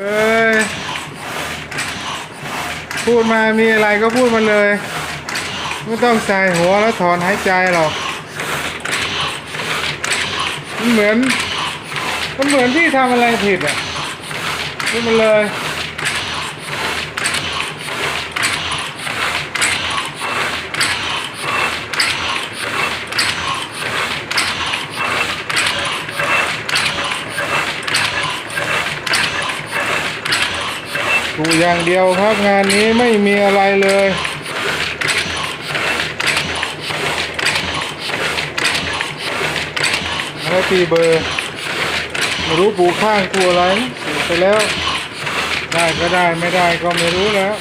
เอ้ยพูดมามีอะไรก็พูดมาเลย ไม่ต้องใส่หัวแล้วถอนหายใจหรอกมันเหมือนมันเหมือนพี่ทำอะไรผิดอะพูดมาเลย ถูอย่างเดียวครับงานนี้ไม่มีอะไรเลย แล้วตีเบอร์ไม่รู้ปูข้างปูอะไรไปแล้ว ได้ก็ได้ไม่ได้ก็ไม่รู้แล้ว